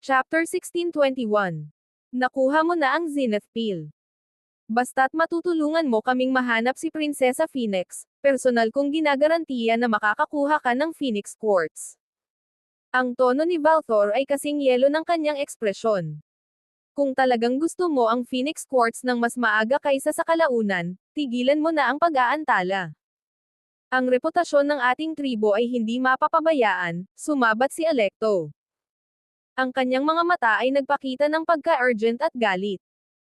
Chapter 1621 Nakuha mo na ang Zenith Pill. Basta't matutulungan mo kaming mahanap si Prinsesa Phoenix, personal kong ginagarantiya na makakakuha ka ng Phoenix Quartz. Ang tono ni Valthor ay kasing yelo ng kanyang ekspresyon. Kung talagang gusto mo ang Phoenix Quartz ng mas maaga kaysa sa kalaunan, tigilan mo na ang pag-aantala. Ang reputasyon ng ating tribo ay hindi mapapabayaan, sumabat si Electo. Ang kanyang mga mata ay nagpakita ng pagka-urgent at galit.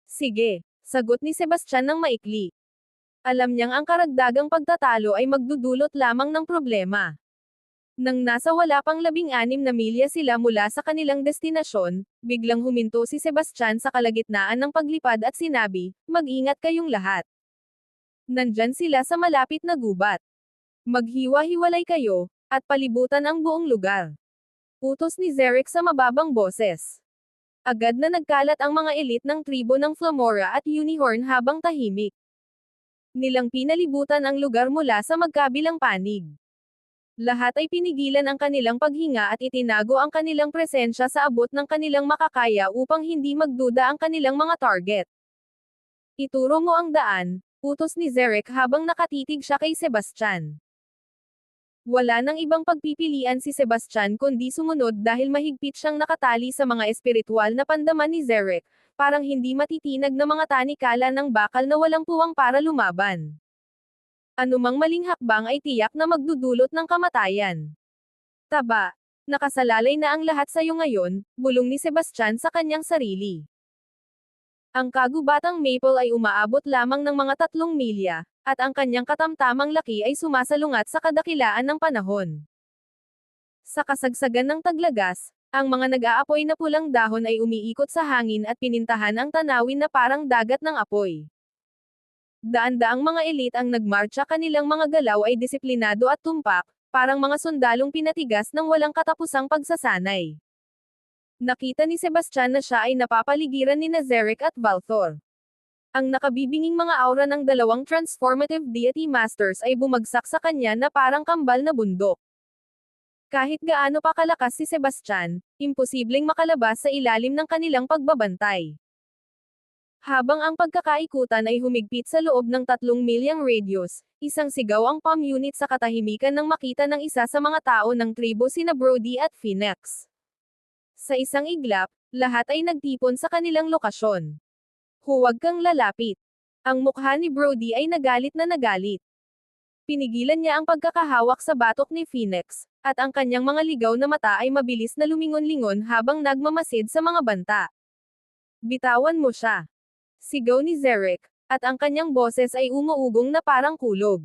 Sige, sagot ni Sebastian ng maikli. Alam niyang ang karagdagang pagtatalo ay magdudulot lamang ng problema. Nang nasa wala pang labing-anim na milya sila mula sa kanilang destinasyon, biglang huminto si Sebastian sa kalagitnaan ng paglipad at sinabi, mag-ingat kayong lahat. Nandyan sila sa malapit na gubat. Maghiwa-hiwalay kayo, at palibutan ang buong lugar. Utos ni Zerek sa mababang boses. Agad na nagkalat ang mga elit ng tribo ng Flamora at Unihorn habang tahimik. Nilang pinalibutan ang lugar mula sa magkabilang panig. Lahat ay pinigilan ang kanilang paghinga at itinago ang kanilang presensya sa abot ng kanilang makakaya upang hindi magduda ang kanilang mga target. Ituro mo ang daan, utos ni Zerek habang nakatitig siya kay Sebastian. Wala nang ibang pagpipilian si Sebastian kundi sumunod dahil mahigpit siyang nakatali sa mga espiritual na pandaman ni Zerek, parang hindi matitinag na mga tanikala ng bakal na walang puwang para lumaban. Anumang maling hakbang ay tiyak na magdudulot ng kamatayan. Taba, nakasalalay na ang lahat sa iyo ngayon, bulong ni Sebastian sa kanyang sarili. Ang kagubatang Maple ay umaabot lamang ng mga tatlong milya, at ang kanyang katamtamang laki ay sumasalungat sa kadakilaan ng panahon. Sa kasagsagan ng taglagas, ang mga nag-aapoy na pulang dahon ay umiikot sa hangin at pinintahan ang tanawin na parang dagat ng apoy. Daan-daang mga elit ang nagmarcha kanilang mga galaw ay disiplinado at tumpak, parang mga sundalong pinatigas ng walang katapusang pagsasanay. Nakita ni Sebastian na siya ay napapaligiran ni Nazarek at Valthor. Ang nakabibinging mga aura ng dalawang transformative deity masters ay bumagsak sa kanya na parang kambal na bundok. Kahit gaano pa kalakas si Sebastian, imposibleng makalabas sa ilalim ng kanilang pagbabantay. Habang ang pagkakaikutan ay humigpit sa loob ng tatlong milyang radius, isang sigaw ang palm unit sa katahimikan nang makita ng isa sa mga tao ng tribo sina Brody at Phoenix. Sa isang iglap, lahat ay nagtipon sa kanilang lokasyon. Huwag kang lalapit. Ang mukha ni Brody ay nagalit na nagalit. Pinigilan niya ang pagkakahawak sa batok ni Phoenix, at ang kanyang mga ligaw na mata ay mabilis na lumingon-lingon habang nagmamasid sa mga banta. Bitawan mo siya. Sigaw ni Zerek, at ang kanyang boses ay umuugong na parang kulog.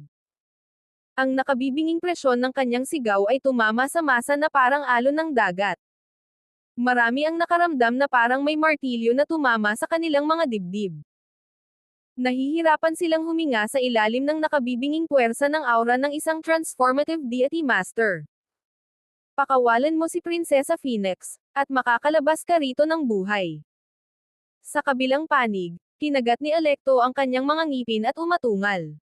Ang nakabibinging presyon ng kanyang sigaw ay tumama sa masa na parang alon ng dagat. Marami ang nakaramdam na parang may martilyo na tumama sa kanilang mga dibdib. Nahihirapan silang huminga sa ilalim ng nakabibinging puwersa ng aura ng isang transformative deity master. Pakawalan mo si Prinsesa Phoenix, at makakalabas ka rito ng buhay. Sa kabilang panig, kinagat ni Electo ang kanyang mga ngipin at umatungal.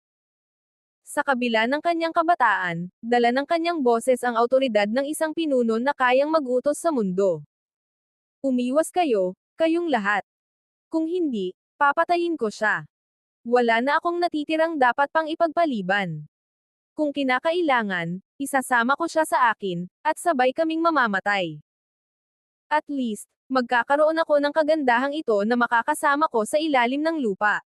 Sa kabila ng kanyang kabataan, dala ng kanyang boses ang autoridad ng isang pinuno na kayang mag-utos sa mundo. Umiwas kayo, kayong lahat. Kung hindi, papatayin ko siya. Wala na akong natitirang dapat pang ipagpaliban. Kung kinakailangan, isasama ko siya sa akin, at sabay kaming mamamatay. At least, magkakaroon ako ng kagandahang ito na makakasama ko sa ilalim ng lupa.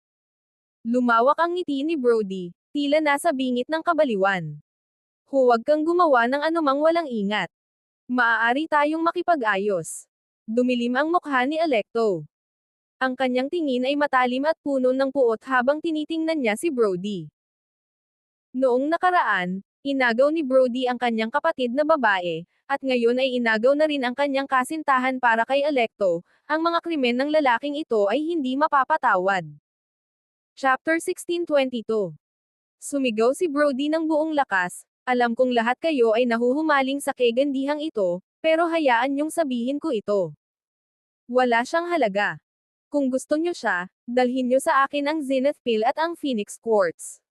Lumawak ang ngiti ni Brody, tila nasa bingit ng kabaliwan. Huwag kang gumawa ng anumang walang ingat. Maaari tayong makipag-ayos. Dumilim ang mukha ni Electo. Ang kanyang tingin ay matalim at puno ng puot habang tinitingnan niya si Brody. Noong nakaraan, inagaw ni Brody ang kanyang kapatid na babae, at ngayon ay inagaw na rin ang kanyang kasintahan para kay Electo, ang mga krimen ng lalaking ito ay hindi mapapatawad. Chapter 1622 Sumigaw si Brody ng buong lakas, alam kong lahat kayo ay nahuhumaling sa kegandihang ito, pero hayaan niyong sabihin ko ito. Wala siyang halaga. Kung gusto niyo siya, dalhin niyo sa akin ang Zenith Pill at ang Phoenix Quartz.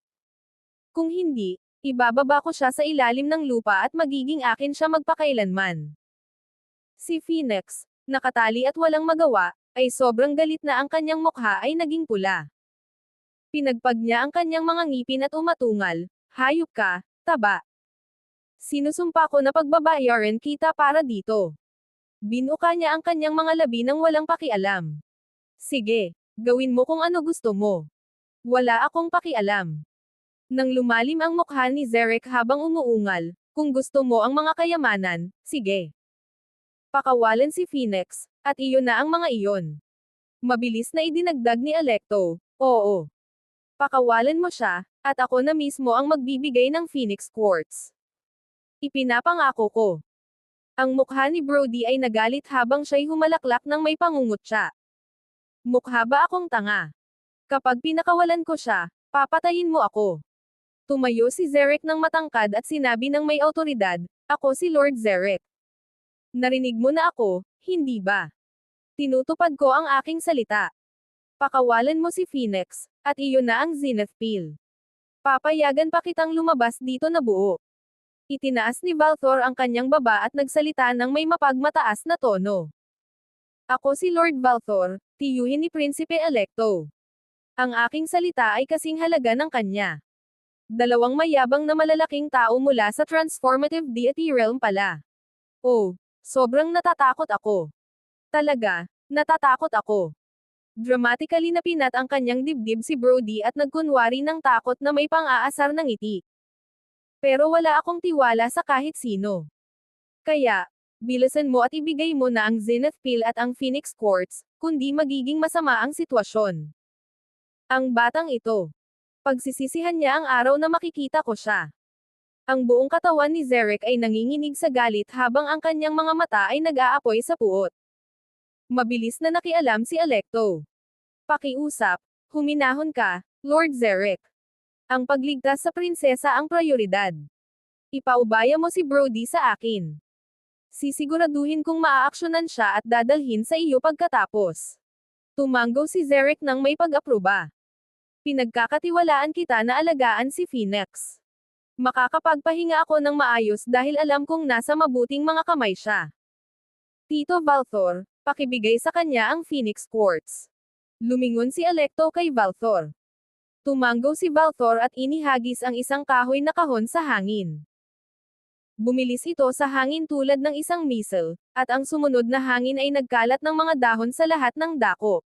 Kung hindi, ibababa ko siya sa ilalim ng lupa at magiging akin siya magpakailanman. Si Phoenix, nakatali at walang magawa, ay sobrang galit na ang kanyang mukha ay naging pula. Pinagpag niya ang kanyang mga ngipin at umatungal, hayop ka, taba. Sinusumpa ko na pagbabayaran kita para dito. Binuka niya ang kanyang mga labi nang walang pakialam. Sige, gawin mo kung ano gusto mo. Wala akong pakialam. Nang lumalim ang mukha ni Zerek habang umuungal, kung gusto mo ang mga kayamanan, sige. Pakawalan si Phoenix, at iyon na ang mga iyon. Mabilis na idinagdag ni Alecto, oo. Pakawalan mo siya, at ako na mismo ang magbibigay ng Phoenix Quartz. Ipinapangako ko. Ang mukha ni Brody ay nagalit habang siya'y humalaklak ng may pangungutya. Mukha ba akong tanga? Kapag pinakawalan ko siya, papatayin mo ako. Tumayo si Zerek ng matangkad at sinabi ng may autoridad, ako si Lord Zerek. Narinig mo na ako, hindi ba? Tinutupad ko ang aking salita. Pakawalan mo si Phoenix, at iyon na ang Zenith Peel. Papayagan pa kitang lumabas dito na buo. Itinaas ni Valthor ang kanyang baba at nagsalita ng may mapagmataas na tono. Ako si Lord Valthor, tiyuhin ni Prinsipe Electo. Ang aking salita ay kasing halaga ng kanya. Dalawang mayabang na malalaking tao mula sa Transformative Deity Realm pala. Oh, sobrang natatakot ako. Talaga, natatakot ako. Dramatically napinat ang kanyang dibdib si Brody at nagkunwari ng takot na may pang-aasar ng ngiti. Pero wala akong tiwala sa kahit sino. Kaya, bilisan mo at ibigay mo na ang Zenith Pill at ang Phoenix Quartz, kundi magiging masama ang sitwasyon. Ang batang ito. Pagsisisihan niya ang araw na makikita ko siya. Ang buong katawan ni Zerek ay nanginginig sa galit habang ang kanyang mga mata ay nag-aapoy sa puot. Mabilis na nakialam si Alecto. Pakiusap, huminahon ka, Lord Zerek. Ang pagligtas sa prinsesa ang prioridad. Ipaubaya mo si Brody sa akin. Sisiguraduhin kong maaaksyonan siya at dadalhin sa iyo pagkatapos. Tumango si Zerek nang may pag-aproba. Pinagkakatiwalaan kita na alagaan si Phoenix. Makakapagpahinga ako ng maayos dahil alam kong nasa mabuting mga kamay siya. Tito Valthor, pakibigay sa kanya ang Phoenix Quartz. Lumingon si Alecto kay Valthor. Tumango si Valthor at inihagis ang isang kahoy na kahon sa hangin. Bumilis ito sa hangin tulad ng isang missile, at ang sumunod na hangin ay nagkalat ng mga dahon sa lahat ng dako.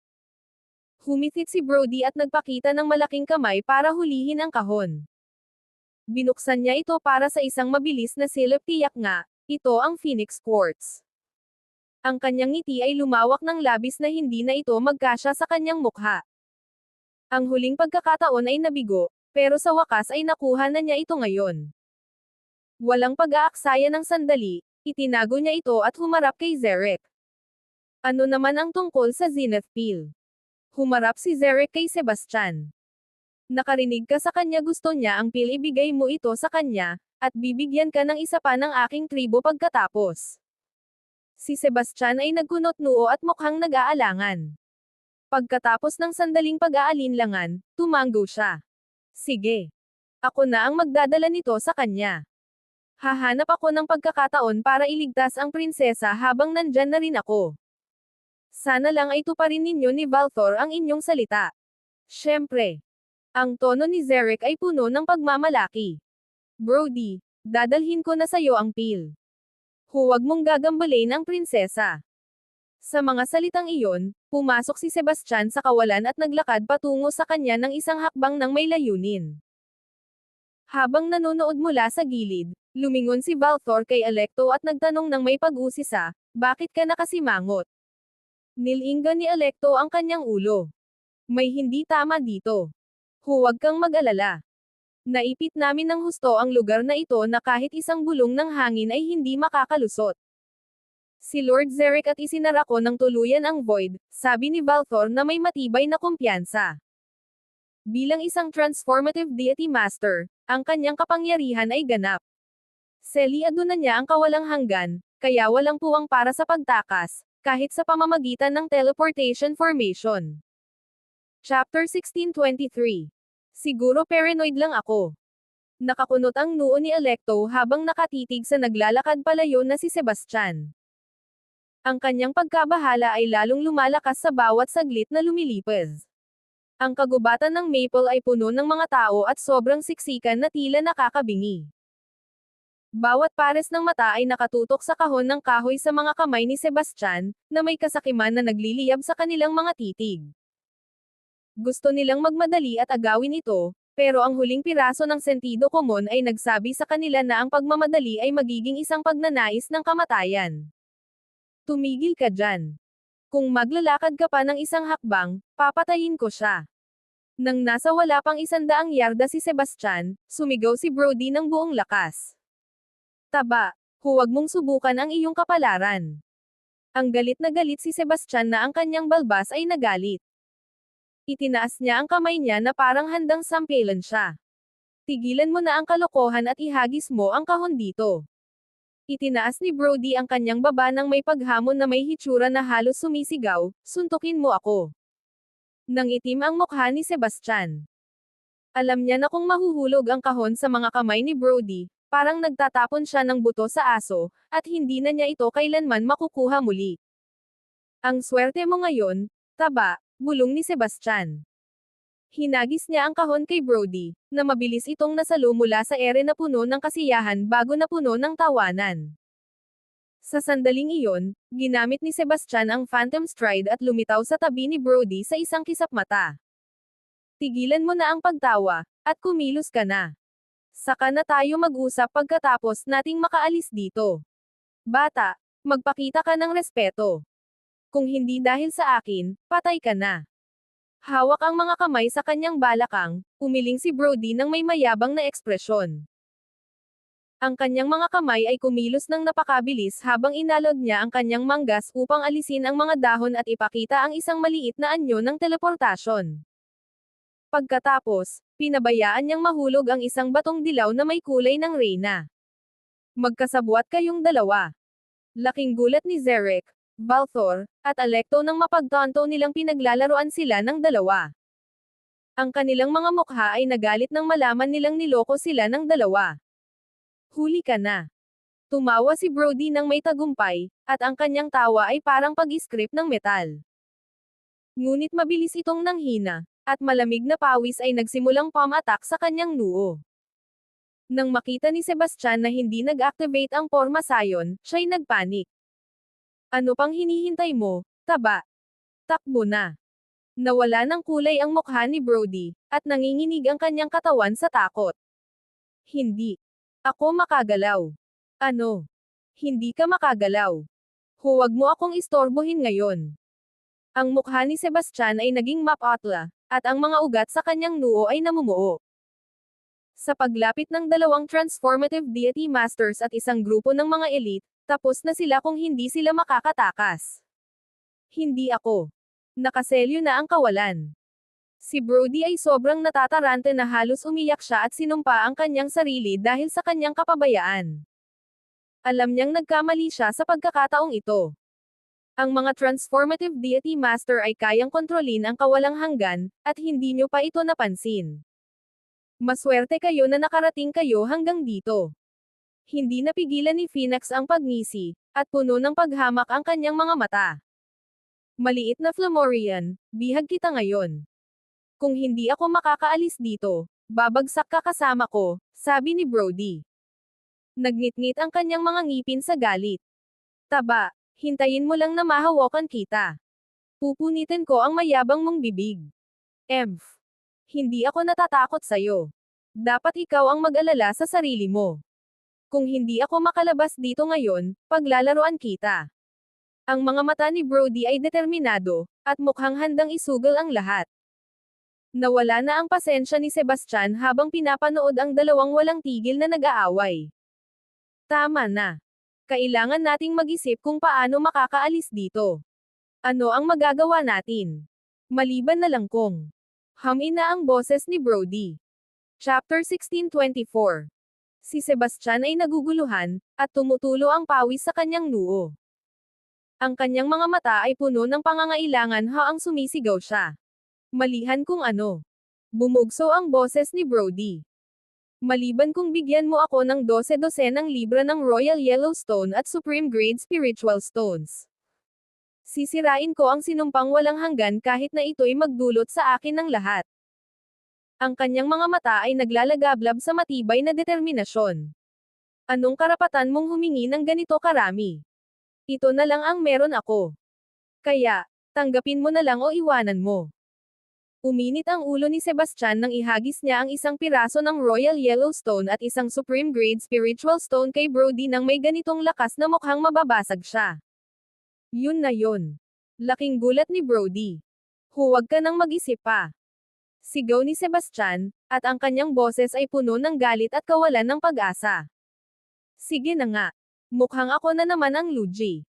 Humitit si Brody at nagpakita ng malaking kamay para hulihin ang kahon. Binuksan niya ito para sa isang mabilis na silip tiyak nga, ito ang Phoenix Quartz. Ang kanyang ngiti ay lumawak ng labis na hindi na ito magkasya sa kanyang mukha. Ang huling pagkakataon ay nabigo, pero sa wakas ay nakuha na niya ito ngayon. Walang pag-aaksaya ng sandali, itinago niya ito at humarap kay Zerek. Ano naman ang tungkol sa Zenith Peel? Humarap si Zerek kay Sebastian. Nakarinig ka sa kanya gusto niya ang pil ibigay mo ito sa kanya, at bibigyan ka ng isa pa ng aking tribo pagkatapos. Si Sebastian ay nagkunot noo at mukhang nag-aalangan. Pagkatapos ng sandaling pag-aalinlangan, tumango siya. Sige. Ako na ang magdadala nito sa kanya. Hahanap ako ng pagkakataon para iligtas ang prinsesa habang nandyan na rin ako. Sana lang ay tuparin ninyo ni Valthor ang inyong salita. Siyempre. Ang tono ni Zerek ay puno ng pagmamalaki. Brody, dadalhin ko na sayo ang pil. Huwag mong gagambalin ang prinsesa. Sa mga salitang iyon, pumasok si Sebastian sa kawalan at naglakad patungo sa kanya ng isang hakbang ng may layunin. Habang nanonood mula sa gilid, lumingon si Valthor kay Alecto at nagtanong ng may pag-usisa, bakit ka nakasimangot? Nilinga ni Alecto ang kanyang ulo. May hindi tama dito. Huwag kang mag-alala. Naipit namin ng husto ang lugar na ito na kahit isang bulong ng hangin ay hindi makakalusot si Lord Zerek at isinara ko ng tuluyan ang void, sabi ni Valthor na may matibay na kumpiyansa. Bilang isang transformative deity master, ang kanyang kapangyarihan ay ganap. Seliado na niya ang kawalang hanggan, kaya walang puwang para sa pagtakas, kahit sa pamamagitan ng teleportation formation. Chapter 1623 Siguro paranoid lang ako. Nakakunot ang noo ni Electo habang nakatitig sa naglalakad palayo na si Sebastian. Ang kanyang pagkabahala ay lalong lumalakas sa bawat saglit na lumilipas. Ang kagubatan ng maple ay puno ng mga tao at sobrang siksikan na tila nakakabingi. Bawat pares ng mata ay nakatutok sa kahon ng kahoy sa mga kamay ni Sebastian, na may kasakiman na nagliliyab sa kanilang mga titig. Gusto nilang magmadali at agawin ito, pero ang huling piraso ng sentido komon ay nagsabi sa kanila na ang pagmamadali ay magiging isang pagnanais ng kamatayan. Tumigil ka dyan. Kung maglalakad ka pa ng isang hakbang, papatayin ko siya. Nang nasa wala pang isandaang yarda si Sebastian, sumigaw si Brody ng buong lakas. Taba, huwag mong subukan ang iyong kapalaran. Ang galit na galit si Sebastian na ang kanyang balbas ay nagalit. Itinaas niya ang kamay niya na parang handang sampilan siya. Tigilan mo na ang kalokohan at ihagis mo ang kahon dito. Itinaas ni Brody ang kanyang baba ng may paghamon na may hitsura na halos sumisigaw, suntukin mo ako. Nang itim ang mukha ni Sebastian. Alam niya na kung mahuhulog ang kahon sa mga kamay ni Brody, parang nagtatapon siya ng buto sa aso, at hindi na niya ito kailanman makukuha muli. Ang swerte mo ngayon, taba, bulong ni Sebastian. Hinagis niya ang kahon kay Brody, na mabilis itong nasalo mula sa ere na puno ng kasiyahan bago na puno ng tawanan. Sa sandaling iyon, ginamit ni Sebastian ang Phantom Stride at lumitaw sa tabi ni Brody sa isang kisap mata. Tigilan mo na ang pagtawa, at kumilos ka na. Saka na tayo mag-usap pagkatapos nating makaalis dito. Bata, magpakita ka ng respeto. Kung hindi dahil sa akin, patay ka na. Hawak ang mga kamay sa kanyang balakang, umiling si Brody ng may mayabang na ekspresyon. Ang kanyang mga kamay ay kumilos ng napakabilis habang inalog niya ang kanyang manggas upang alisin ang mga dahon at ipakita ang isang maliit na anyo ng teleportasyon. Pagkatapos, pinabayaan niyang mahulog ang isang batong dilaw na may kulay ng reyna. Magkasabwat kayong dalawa. Laking gulat ni Zerek, Balthor, at Alekto nang mapagtanto nilang pinaglalaroan sila ng dalawa. Ang kanilang mga mukha ay nagalit nang malaman nilang niloko sila ng dalawa. Huli ka na. Tumawa si Brody ng may tagumpay, at ang kanyang tawa ay parang pag-script ng metal. Ngunit mabilis itong nanghina, at malamig na pawis ay nagsimulang palm attack sa kanyang noo. Nang makita ni Sebastian na hindi nag-activate ang forma sayon, siya'y nagpanik. Ano pang hinihintay mo, taba? Takbo na. Nawala ng kulay ang mukha ni Brody, at nanginginig ang kanyang katawan sa takot. Hindi. Ako makagalaw. Ano? Hindi ka makagalaw. Huwag mo akong istorbohin ngayon. Ang mukha ni Sebastian ay naging mapatla, at ang mga ugat sa kanyang noo ay namumuo. Sa paglapit ng dalawang transformative deity masters at isang grupo ng mga elite, tapos na sila kung hindi sila makakatakas. Hindi ako. Nakaselyo na ang kawalan. Si Brody ay sobrang natatarante na halos umiyak siya at sinumpa ang kanyang sarili dahil sa kanyang kapabayaan. Alam niyang nagkamali siya sa pagkakataong ito. Ang mga transformative deity master ay kayang kontrolin ang kawalang hanggan, at hindi nyo pa ito napansin. Maswerte kayo na nakarating kayo hanggang dito. Hindi napigilan ni Phoenix ang pagngisi, at puno ng paghamak ang kanyang mga mata. Maliit na Flamorian, bihag kita ngayon. Kung hindi ako makakaalis dito, babagsak ka kasama ko, sabi ni Brody. Nagnitngit ang kanyang mga ngipin sa galit. Taba, hintayin mo lang na mahawakan kita. Pupunitin ko ang mayabang mong bibig. Emph. Hindi ako natatakot sa'yo. Dapat ikaw ang mag-alala sa sarili mo. Kung hindi ako makalabas dito ngayon, paglalaroan kita. Ang mga mata ni Brody ay determinado, at mukhang handang isugal ang lahat. Nawala na ang pasensya ni Sebastian habang pinapanood ang dalawang walang tigil na nag-aaway. Tama na. Kailangan nating mag-isip kung paano makakaalis dito. Ano ang magagawa natin? Maliban na lang kung Hamin na ang boses ni Brody. Chapter 1624 Si Sebastian ay naguguluhan, at tumutulo ang pawis sa kanyang noo. Ang kanyang mga mata ay puno ng pangangailangan haang sumisigaw siya. Malihan kung ano. Bumugso ang boses ni Brody. Maliban kung bigyan mo ako ng 12-12 ng libra ng Royal Yellowstone at Supreme Grade Spiritual Stones. Sisirain ko ang sinumpang walang hanggan kahit na ito'y magdulot sa akin ng lahat. Ang kanyang mga mata ay naglalagablab sa matibay na determinasyon. Anong karapatan mong humingi ng ganito karami? Ito na lang ang meron ako. Kaya, tanggapin mo na lang o iwanan mo. Uminit ang ulo ni Sebastian nang ihagis niya ang isang piraso ng Royal Yellowstone at isang Supreme Grade Spiritual Stone kay Brody nang may ganitong lakas na mukhang mababasag siya. Yun na yun. Laking gulat ni Brody. Huwag ka nang mag-isip pa. Sigaw ni Sebastian, at ang kanyang boses ay puno ng galit at kawalan ng pag-asa. Sige na nga. Mukhang ako na naman ang Luigi.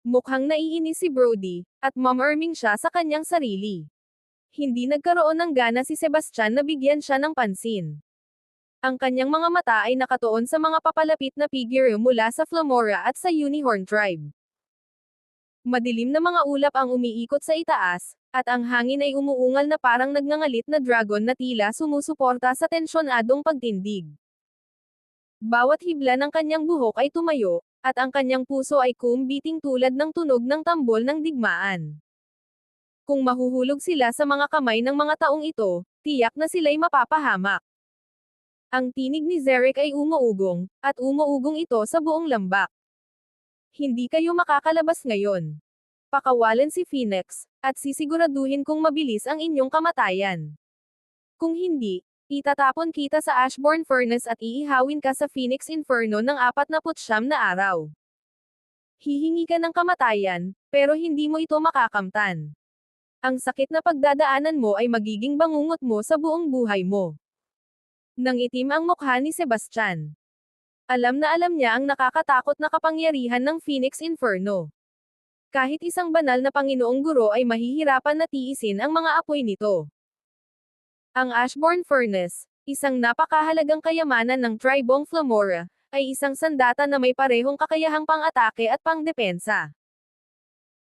Mukhang naiinis si Brody, at mamarming siya sa kanyang sarili. Hindi nagkaroon ng gana si Sebastian na bigyan siya ng pansin. Ang kanyang mga mata ay nakatuon sa mga papalapit na figure mula sa Flamora at sa Unicorn Tribe. Madilim na mga ulap ang umiikot sa itaas, at ang hangin ay umuungal na parang nagngangalit na dragon na tila sumusuporta sa tensyonadong pagtindig. Bawat hibla ng kanyang buhok ay tumayo, at ang kanyang puso ay kumbiting tulad ng tunog ng tambol ng digmaan. Kung mahuhulog sila sa mga kamay ng mga taong ito, tiyak na sila'y mapapahamak. Ang tinig ni Zerek ay umuugong, at umuugong ito sa buong lambak. Hindi kayo makakalabas ngayon. Pakawalan si Phoenix, at sisiguraduhin kung mabilis ang inyong kamatayan. Kung hindi, itatapon kita sa Ashbourne Furnace at iihawin ka sa Phoenix Inferno ng 49 na araw. Hihingi ka ng kamatayan, pero hindi mo ito makakamtan. Ang sakit na pagdadaanan mo ay magiging bangungot mo sa buong buhay mo. Nang itim ang mukha ni Sebastian. Alam na alam niya ang nakakatakot na kapangyarihan ng Phoenix Inferno. Kahit isang banal na Panginoong Guro ay mahihirapan na tiisin ang mga apoy nito. Ang Ashbourne Furnace, isang napakahalagang kayamanan ng Tribong Flamora, ay isang sandata na may parehong kakayahang pang-atake at pang-depensa.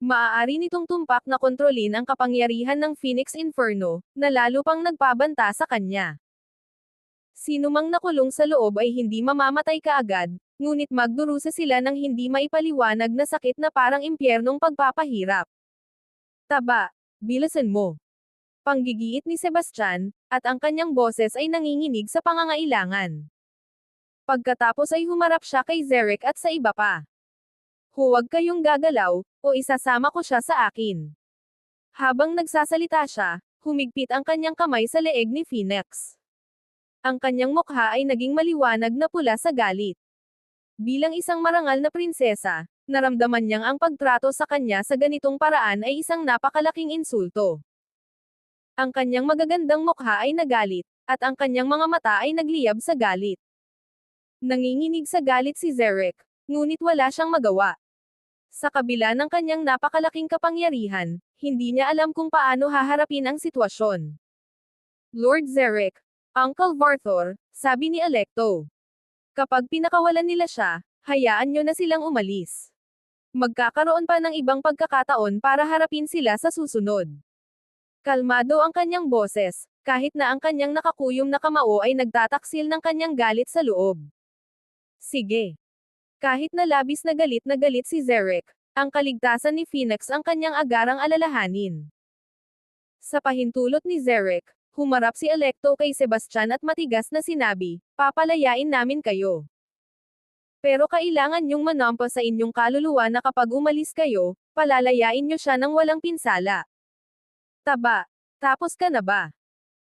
Maaari nitong tumpak na kontrolin ang kapangyarihan ng Phoenix Inferno, na lalo pang nagpabanta sa kanya. Sino mang nakulong sa loob ay hindi mamamatay kaagad, ngunit magdurusa sila ng hindi maipaliwanag na sakit na parang impyernong pagpapahirap. Taba, bilasan mo. Panggigiit ni Sebastian, at ang kanyang boses ay nanginginig sa pangangailangan. Pagkatapos ay humarap siya kay Zerek at sa iba pa. Huwag kayong gagalaw, o isasama ko siya sa akin. Habang nagsasalita siya, humigpit ang kanyang kamay sa leeg ni Phoenix. Ang kanyang mukha ay naging maliwanag na pula sa galit. Bilang isang marangal na prinsesa, naramdaman niyang ang pagtrato sa kanya sa ganitong paraan ay isang napakalaking insulto. Ang kanyang magagandang mukha ay nagalit, at ang kanyang mga mata ay nagliyab sa galit. Nanginginig sa galit si Zerek, ngunit wala siyang magawa. Sa kabila ng kanyang napakalaking kapangyarihan, hindi niya alam kung paano haharapin ang sitwasyon. Lord Zerek, Uncle Varthor, sabi ni Alecto. Kapag pinakawalan nila siya, hayaan nyo na silang umalis. Magkakaroon pa ng ibang pagkakataon para harapin sila sa susunod. Kalmado ang kanyang boses, kahit na ang kanyang nakakuyom na kamao ay nagtataksil ng kanyang galit sa loob. Sige. Kahit na labis na galit na galit si Zerek, ang kaligtasan ni Phoenix ang kanyang agarang alalahanin. Sa pahintulot ni Zerek, humarap si Electo kay Sebastian at matigas na sinabi, papalayain namin kayo. Pero kailangan niyong manampa sa inyong kaluluwa na kapag umalis kayo, palalayain niyo siya ng walang pinsala. Taba, tapos ka na ba?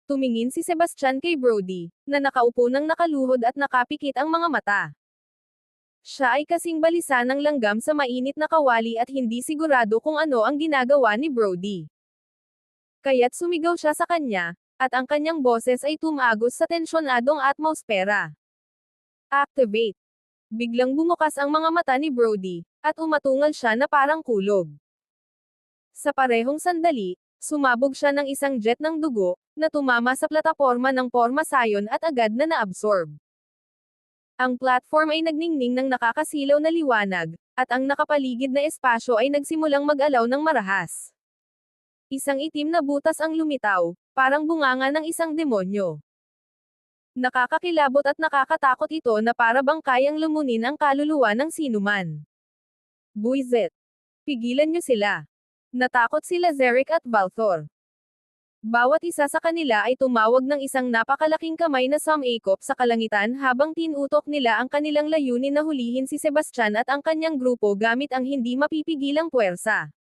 Tumingin si Sebastian kay Brody, na nakaupo ng nakaluhod at nakapikit ang mga mata. Siya ay kasing balisa ng langgam sa mainit na kawali at hindi sigurado kung ano ang ginagawa ni Brody. Kaya't sumigaw siya sa kanya, at ang kanyang boses ay tumagos sa tensyonadong atmosfera. Activate. Biglang bumukas ang mga mata ni Brody, at umatungal siya na parang kulog. Sa parehong sandali, sumabog siya ng isang jet ng dugo, na tumama sa plataporma ng Porma Sayon at agad na naabsorb. Ang platform ay nagningning ng nakakasilaw na liwanag, at ang nakapaligid na espasyo ay nagsimulang mag-alaw ng marahas. Isang itim na butas ang lumitaw, parang bunganga ng isang demonyo. Nakakakilabot at nakakatakot ito na para bang kayang lumunin ang kaluluwa ng sinuman. Buizet. Pigilan niyo sila. Natakot sila Zerek at Balthor. Bawat isa sa kanila ay tumawag ng isang napakalaking kamay na sumakop sa kalangitan habang tinutok nila ang kanilang layunin na hulihin si Sebastian at ang kanyang grupo gamit ang hindi mapipigilang puwersa.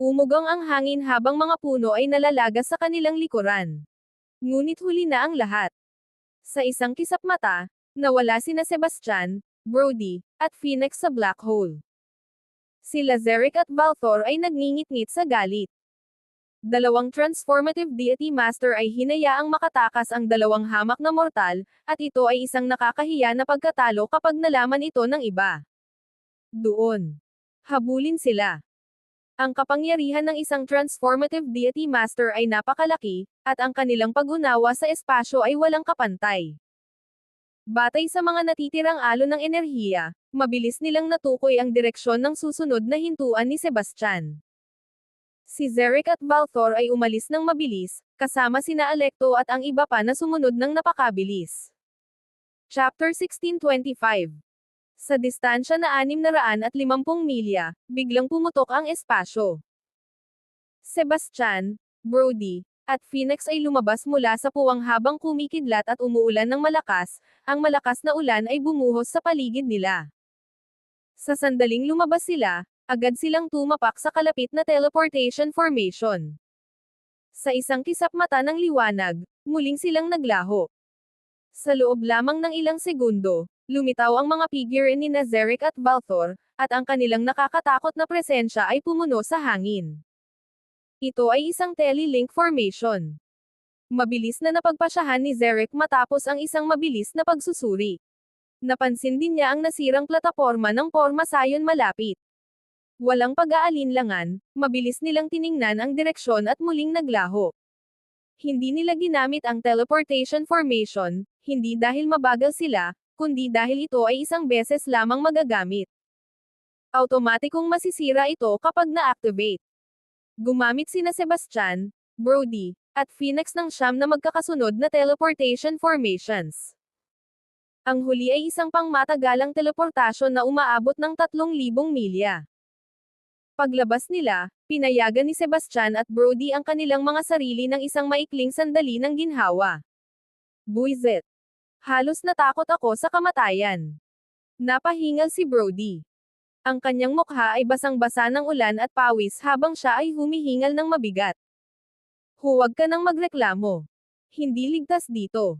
Umugang ang hangin habang mga puno ay nalalagas sa kanilang likuran. Ngunit huli na ang lahat. Sa isang kisap mata, nawala sina Sebastian, Brody, at Phoenix sa black hole. Sila Zerek at Balthor ay nagngingit-ngit sa galit. Dalawang transformative deity master ay hinayaang makatakas ang dalawang hamak na mortal, at ito ay isang nakakahiya na pagkatalo kapag nalaman ito ng iba. Doon. Habulin sila. Ang kapangyarihan ng isang transformative deity master ay napakalaki, at ang kanilang pag-unawa sa espasyo ay walang kapantay. Batay sa mga natitirang alon ng enerhiya, mabilis nilang natukoy ang direksyon ng susunod na hintuan ni Sebastian. Si Zerek at Balthor ay umalis ng mabilis, kasama sina Alecto at ang iba pa na sumunod ng napakabilis. Chapter 1625 Sa distansya na 650 milya, biglang pumutok ang espasyo. Sebastian, Brody, at Phoenix ay lumabas mula sa puwang habang kumikidlat at umuulan ng malakas, ang malakas na ulan ay bumuhos sa paligid nila. Sa sandaling lumabas sila, agad silang tumapak sa kalapit na teleportation formation. Sa isang kisap mata ng liwanag, muling silang naglaho. Sa loob lamang ng ilang segundo, lumitaw ang mga figure ni Nazarick at Balthor, at ang kanilang nakakatakot na presensya ay pumuno sa hangin. Ito ay isang tele-link formation. Mabilis na napagpasyahan ni Zerek matapos ang isang mabilis na pagsusuri. Napansin din niya ang nasirang plataporma ng Porma Sayon malapit. Walang pag-aalinlangan, mabilis nilang tiningnan ang direksyon at muling naglaho. Hindi nila ginamit ang teleportation formation, hindi dahil mabagal sila, kundi dahil ito ay isang beses lamang magagamit. Automatikong masisira ito kapag na-activate. Gumamit sina Sebastian, Brody, at Phoenix ng siyam na magkakasunod na teleportation formations. Ang huli ay isang pangmatagalang teleportasyon na umaabot ng 3,000 milya. Paglabas nila, pinayagan ni Sebastian at Brody ang kanilang mga sarili ng isang maikling sandali ng ginhawa. Buizet. Halos natakot ako sa kamatayan. Napahingal si Brody. Ang kanyang mukha ay basang-basa ng ulan at pawis habang siya ay humihingal ng mabigat. Huwag ka nang magreklamo. Hindi ligtas dito.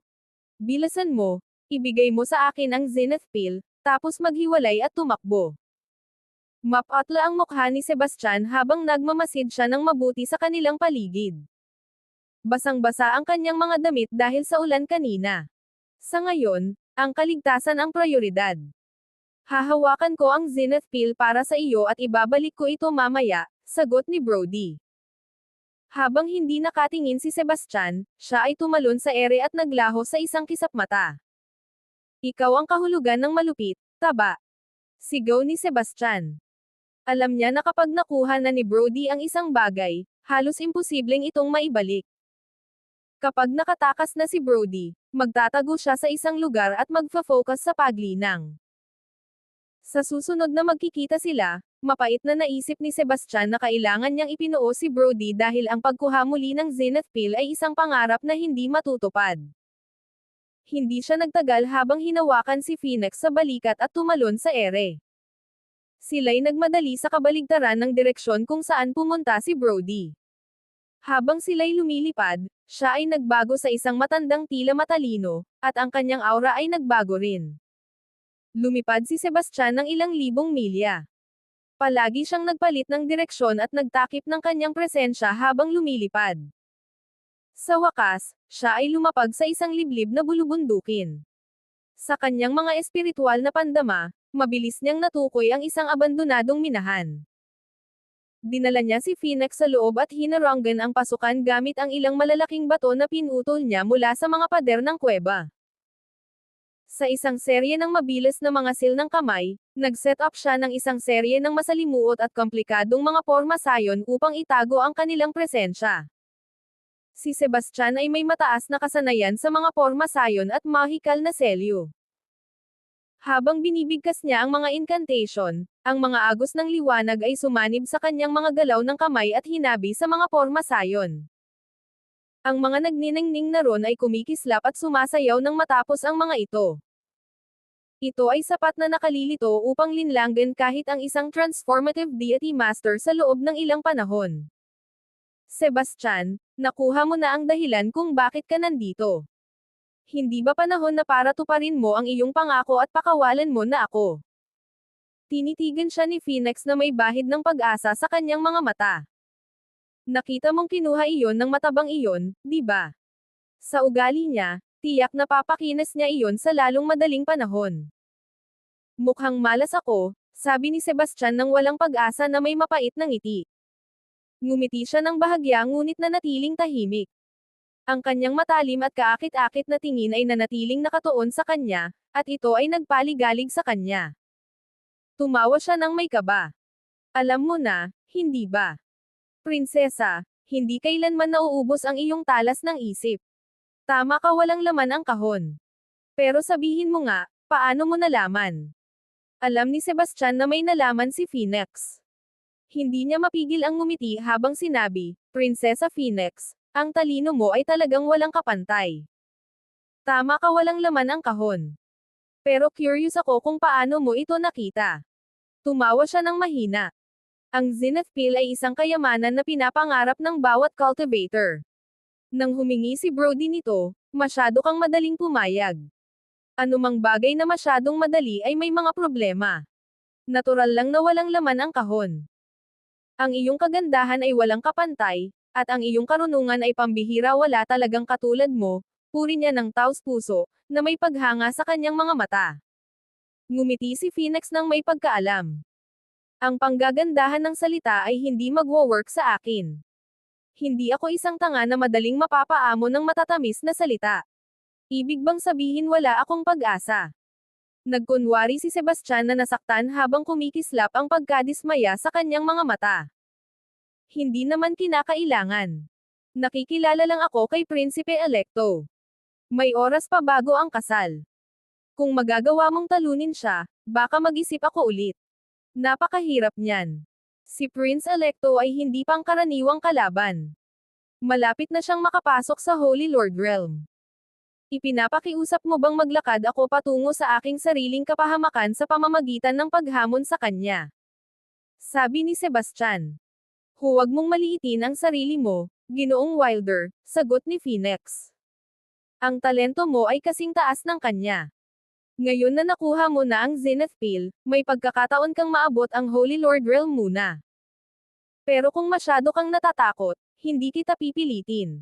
Bilasan mo, ibigay mo sa akin ang Zenith Pill, tapos maghiwalay at tumakbo. Mapatla ang mukha ni Sebastian habang nagmamasid siya ng mabuti sa kanilang paligid. Basang-basa ang kanyang mga damit dahil sa ulan kanina. Sa ngayon, ang kaligtasan ang prioridad. Hahawakan ko ang Zenith Pill para sa iyo at ibabalik ko ito mamaya, sagot ni Brody. Habang hindi nakatingin si Sebastian, siya ay tumalon sa ere at naglaho sa isang kisap mata. Ikaw ang kahulugan ng malupit, taba. Sigaw ni Sebastian. Alam niya na kapag nakuha na ni Brody ang isang bagay, halos imposibleng itong maibalik. Kapag nakatakas na si Brody, magtatago siya sa isang lugar at magfa-focus sa paglinang. Sa susunod na magkikita sila, mapait na naisip ni Sebastian na kailangan niyang ipinuo si Brody dahil ang pagkuha muli ng Zenith Pill ay isang pangarap na hindi matutupad. Hindi siya nagtagal habang hinawakan si Phoenix sa balikat at tumalon sa ere sila'y nagmadali sa kabaligtaran ng direksyon kung saan pumunta si Brody. Habang sila'y lumilipad, siya ay nagbago sa isang matandang tila matalino, at ang kanyang aura ay nagbago rin. Lumipad si Sebastian ng ilang libong milya. Palagi siyang nagpalit ng direksyon at nagtakip ng kanyang presensya habang lumilipad. Sa wakas, siya ay lumapag sa isang liblib na bulubundukin. Sa kanyang mga espiritual na pandama, mabilis niyang natukoy ang isang abandonadong minahan. Dinala niya si Phoenix sa loob at hinaranggan ang pasukan gamit ang ilang malalaking bato na pinutol niya mula sa mga pader ng kuweba. Sa isang serye ng mabilis na mga sil ng kamay, nag-set up siya ng isang serye ng masalimuot at komplikadong mga porma sayon upang itago ang kanilang presensya. Si Sebastian ay may mataas na kasanayan sa mga porma sayon at mahikal na selyo. Habang binibigkas niya ang mga incantation, Ang mga agos ng liwanag ay sumanib sa kanyang mga galaw ng kamay at hinabi sa mga porma sayon. Ang mga nagniningning na ron ay kumikislap at sumasayaw ng matapos ang mga ito. Ito ay sapat na nakalilito upang linlanggan kahit ang isang transformative deity master sa loob ng ilang panahon. Sebastian, nakuha mo na ang dahilan kung bakit ka nandito. Hindi ba panahon na para tuparin mo ang iyong pangako at pakawalan mo na ako? Tinitigan siya ni Phoenix na may bahid ng pag-asa sa kanyang mga mata. Nakita mong kinuha iyon ng matabang iyon, di ba? Sa ugali niya, tiyak na papakinas niya iyon sa lalong madaling panahon. Mukhang malas ako, sabi ni Sebastian nang walang pag-asa na may mapait ng ngiti. Ngumiti siya ng bahagya ngunit nanatiling tahimik. Ang kanyang matalim at kaakit-akit na tingin ay nanatiling nakatuon sa kanya, at ito ay nagpaligalig sa kanya. Tumawa siya ng may kaba. Alam mo na, hindi ba? Prinsesa, hindi kailanman nauubos ang iyong talas ng isip. Tama ka walang laman ang kahon. Pero sabihin mo nga, paano mo nalaman? Alam ni Sebastian na may nalaman si Phoenix. Hindi niya mapigil ang ngumiti habang sinabi, Prinsesa Phoenix, ang talino mo ay talagang walang kapantay. Tama ka walang laman ang kahon. Pero curious ako kung paano mo ito nakita. Tumawa siya ng mahina. Ang Zenith Pill ay isang kayamanan na pinapangarap ng bawat cultivator. Nang humingi si Brody nito, masyado kang madaling pumayag. Anumang bagay na masyadong madali ay may mga problema. Natural lang na walang laman ang kahon. Ang iyong kagandahan ay walang kapantay, at ang iyong karunungan ay pambihira wala talagang katulad mo, puri niya ng taos puso, na may paghanga sa kanyang mga mata. Ngumiti si Phoenix ng may pagkaalam. Ang panggagandahan ng salita ay hindi magwo-work sa akin. Hindi ako isang tanga na madaling mapapaamo ng matatamis na salita. Ibig bang sabihin wala akong pag-asa? Nagkunwari si Sebastian na nasaktan habang kumikislap ang pagkadismaya sa kanyang mga mata. Hindi naman kinakailangan. Nakikilala lang ako kay Prinsipe Electo. May oras pa bago ang kasal. Kung magagawa mong talunin siya, baka mag-isip ako ulit. Napakahirap niyan. Si Prince Electo ay hindi pangkaraniwang kalaban. Malapit na siyang makapasok sa Holy Lord Realm. Ipinapakiusap mo bang maglakad ako patungo sa aking sariling kapahamakan sa pamamagitan ng paghamon sa kanya? Sabi ni Sebastian. Huwag mong maliitin ang sarili mo, ginoong Wilder, sagot ni Phoenix. Ang talento mo ay kasing taas ng kanya. Ngayon na nakuha mo na ang Zenith Pill, may pagkakataon kang maabot ang Holy Lord Realm muna. Pero kung masyado kang natatakot, hindi kita pipilitin.